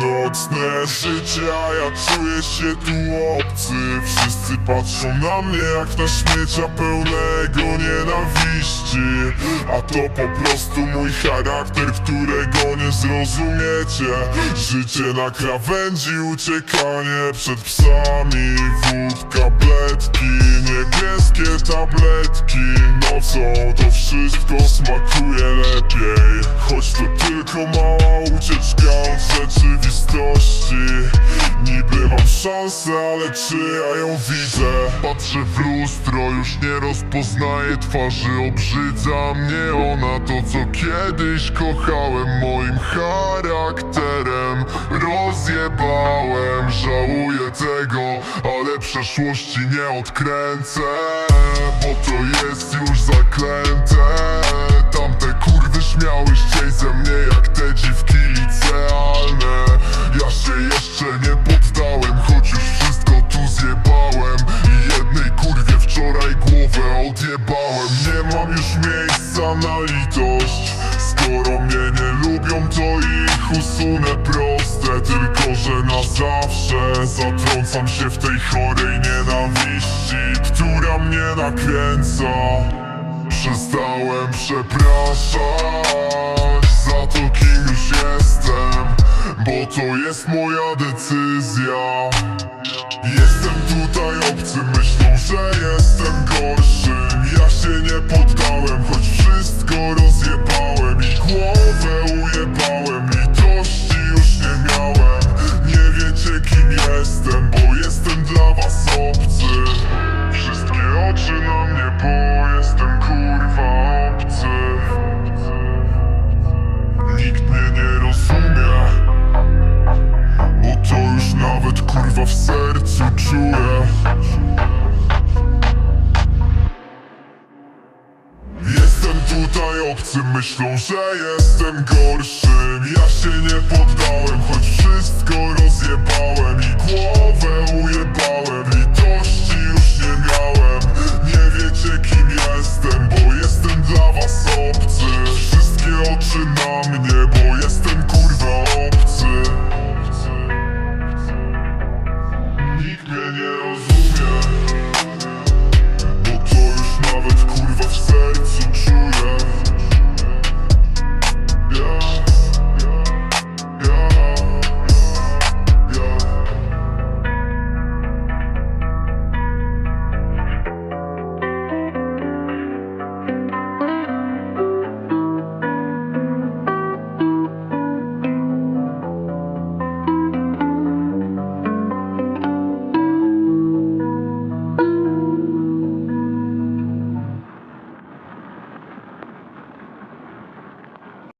Nocne życie, a ja czuję się tu obcy. Wszyscy patrzą na mnie jak na śmiecia pełnego nienawiści. A to po prostu mój charakter, którego nie zrozumiecie. Życie na krawędzi, uciekanie przed psami. Wódka, bledki, niebieskie tabletki. Nocą to wszystko smakuje lepiej Choć to tylko mała ucieczka od rzeczywistości. Niby mam szansę, ale czy ja ją widzę? Patrzę w lustro, już nie rozpoznaję twarzy. Obrzydza mnie ona to co kiedyś kochałem. Moim charakterem rozjebałem. Żałuję tego, ale przeszłości nie odkręcę Bo to jest już zaklęte. Tamte kurwy już miejsca na litość Skoro mnie nie lubią to ich usunę proste. Tylko, że na zawsze zatrącam się w tej chorej nienawiści Która mnie nakręca. Przestałem przepraszać za to kim już jestem Bo to jest moja decyzja. Jestem tutaj obcy, w sercu czuję. Jestem tutaj obcy, myślą, że jestem gorszym Ja się nie poddałem, choć wszystko rozjebałem. I głowę ujebałem, litości już nie miałem. Nie wiecie kim jestem, bo jestem dla was obcy. Wszystkie oczy na mnie, bo jestem kurwa obcy.